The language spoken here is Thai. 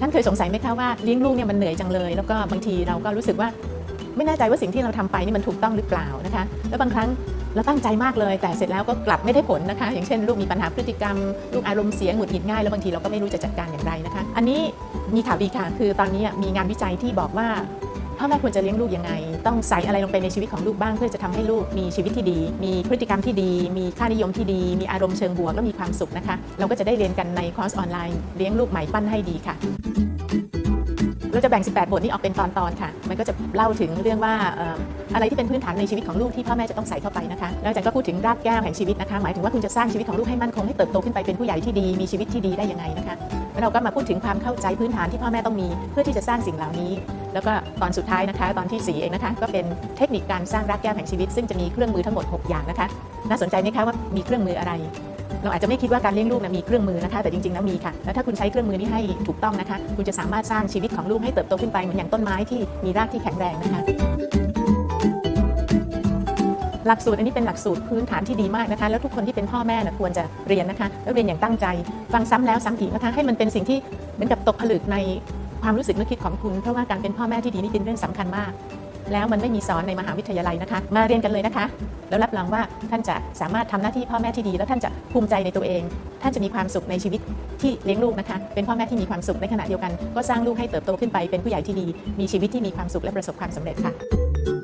ท่านเคยสงสัยไหมคะว่าเลี้ยงลูกเนี่ยมันเหนื่อยจังเลย แล้วก็บางทีเราก็รู้สึกว่าไม่แน่ใจว่าสิ่งที่เราทำไปนี่มันถูกต้องหรือเปล่านะคะ แล้วบางครั้งเราตั้งใจมากเลย แต่เสร็จแล้วก็กลับไม่ได้ผลนะคะ อย่างเช่น ลูกมีปัญหาพฤติกรรม ลูกอารมณ์เสียหงุดหงิดง่าย แล้วบางทีเราก็ไม่รู้จะจัดการอย่างไรนะคะ อันนี้มีข่าวดีค่ะ คือตอนนี้มีงานวิจัยที่บอกว่า พ่อแม่ควรจะเลี้ยงลูกยังไง ต้องใส่อะไรลงไปในชีวิตของลูกบ้าง เพื่อจะทำให้ลูกมีชีวิตที่ดี มีพฤติกรรมที่ดี มีค่านิยมที่ดี มีอารมณ์เชิงบวกและมีความสุขนะคะ เราก็จะได้เรียนกันในคอร์สออนไลน์เลี้ยงลูกใหม่ปั้นให้ดีค่ะเราจะแบ่ง 18 บทนี้ออกเป็นตอนๆค่ะ มันก็จะเล่าถึงเรื่องว่าอะไรที่เป็นพื้นฐานในชีวิตของลูกที่พ่อแม่จะต้องใส่เข้าไปนะคะแล้วอาจารย์ก็พูดถึงรากแก้วแห่งชีวิตนะคะ หมายถึงว่าคุณจะสร้างชีวิตของลูกให้มั่นคงให้เติบโตขึ้นไปเป็นผู้ใหญ่ที่ดี มีชีวิตที่ดีได้ยังไงนะคะ เราก็มาพูดถึงความเข้าใจพื้นฐานที่พ่อแม่ต้องมี เพื่อที่จะสร้างสิ่งเหล่านี้ แล้วก็ตอนสุดท้ายนะคะ ตอนที่ 4 เองนะคะ ก็เป็นเทคนิคการสร้างรากแก้วแห่งชีวิต ซึ่งจะมีเครื่องมือทั้งหมด 6 อย่างนะคะ น่าสนใจไหมคะว่ามีเครื่องมืออะไร เราอาจจะไม่คิดว่าการเลี้ยงลูกนะมีเครื่องมือนะคะ แต่จริงๆแล้วมีค่ะ แล้วถ้าคุณใช้เครื่องมือนี้ให้ถูกต้องนะคะ คุณจะสามารถสร้างชีวิตของลูกให้เติบโตขึ้นไปเหมือนอย่างต้นไม้ที่มีรากที่แข็งแรงนะคะ หลักสูตรอันนี้เป็นหลักสูตรพื้นฐานที่ดีมากนะคะ แล้วทุกคนที่เป็นพ่อแม่นะควรจะเรียนนะคะ แล้วเรียนอย่างตั้งใจ ฟังซ้ำแล้วซ้ำอีกนะคะ ให้มันเป็นสิ่งที่เหมือนกับตกผลึกในความรู้สึกนึกคิดของคุณ เพราะว่าการเป็นพ่อแม่ที่ดีนี่เป็นเรื่องสำคัญมาก แล้วมันไม่มีสอนในมหาวิทยาลัยนะคะ มาเรียนกันเลยนะคะ แล้วรับรองว่าท่านจะสามารถทำหน้าที่พ่อแม่ที่ดี แล้วท่านจะภูมิใจในตัวเอง ท่านจะมีความสุขในชีวิตที่เลี้ยงลูกนะคะ เป็นพ่อแม่ที่มีความสุขในขณะเดียวกัน ก็สร้างลูกให้เติบโตขึ้นไปเป็นผู้ใหญ่ที่ดี มีชีวิตที่มีความสุขและประสบความสำเร็จค่ะ